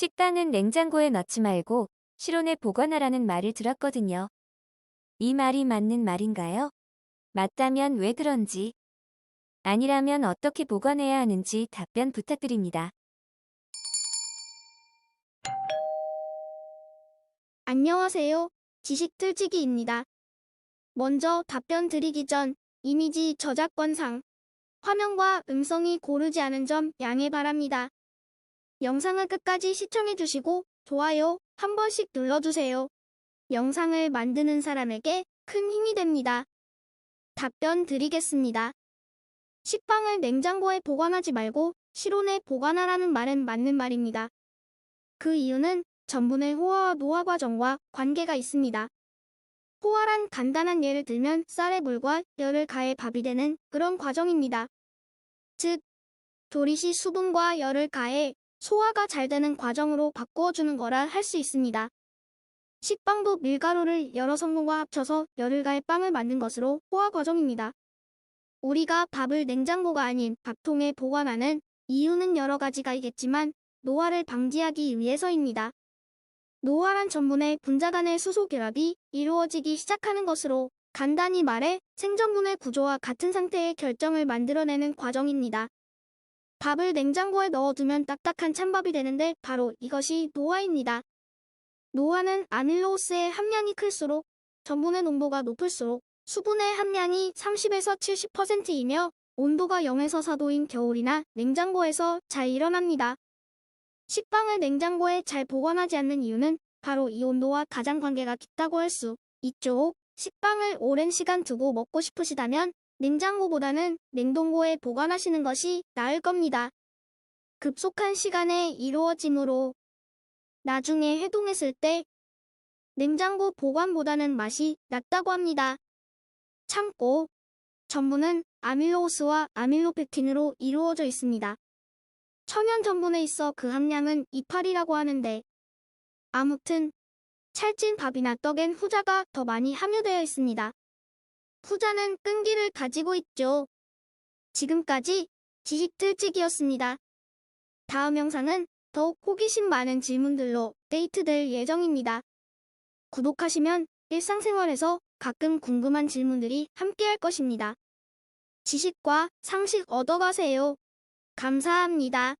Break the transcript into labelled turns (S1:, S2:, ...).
S1: 식빵은 냉장고에 넣지 말고 실온에 보관하라는 말을 들었거든요. 이 말이 맞는 말인가요? 맞다면 왜 그런지, 아니라면 어떻게 보관해야 하는지 답변 부탁드립니다.
S2: 안녕하세요. 지식 틀치기입니다. 먼저 답변 드리기 전 이미지 저작권상 화면과 음성이 고르지 않은 점 양해 바랍니다. 영상을 끝까지 시청해 주시고 좋아요 한 번씩 눌러주세요. 영상을 만드는 사람에게 큰 힘이 됩니다. 답변 드리겠습니다. 식빵을 냉장고에 보관하지 말고 실온에 보관하라는 말은 맞는 말입니다. 그 이유는 전분의 호화와 노화 과정과 관계가 있습니다. 호화란 간단한 예를 들면 쌀에 물과 열을 가해 밥이 되는 그런 과정입니다. 즉, 조리 시 수분과 열을 가해 소화가 잘 되는 과정으로 바꾸어주는 거라 할 수 있습니다. 식빵도 밀가루를 여러 성분과 합쳐서 열을 가해 빵을 만든 것으로 호화 과정입니다. 우리가 밥을 냉장고가 아닌 밥통에 보관하는 이유는 여러 가지가 있겠지만 노화를 방지하기 위해서입니다. 노화란 전분의 분자 간의 수소 결합이 이루어지기 시작하는 것으로 간단히 말해 생전분의 구조와 같은 상태의 결정을 만들어내는 과정입니다. 밥을 냉장고에 넣어두면 딱딱한 찬밥이 되는데 바로 이것이 노화입니다. 노화는 아밀로스의 함량이 클수록 전분의 농도가 높을수록 수분의 함량이 30에서 70%이며 온도가 0에서 4도인 겨울이나 냉장고에서 잘 일어납니다. 식빵을 냉장고에 잘 보관하지 않는 이유는 바로 이 온도와 가장 관계가 깊다고 할 수 있죠. 식빵을 오랜 시간 두고 먹고 싶으시다면 냉장고보다는 냉동고에 보관하시는 것이 나을 겁니다. 급속한 시간에 이루어지므로 나중에 해동했을 때 냉장고 보관보다는 맛이 낫다고 합니다. 참고 전분은 아밀로스와 아밀로펙틴으로 이루어져 있습니다. 천연 전분에 있어 그 함량은 이파리라고 하는데 아무튼 찰진 밥이나 떡엔 후자가 더 많이 함유되어 있습니다. 후자는 끈기를 가지고 있죠. 지금까지 지식틀찍이었습니다. 다음 영상은 더욱 호기심 많은 질문들로 데이트될 예정입니다. 구독하시면 일상생활에서 가끔 궁금한 질문들이 함께할 것입니다. 지식과 상식 얻어가세요. 감사합니다.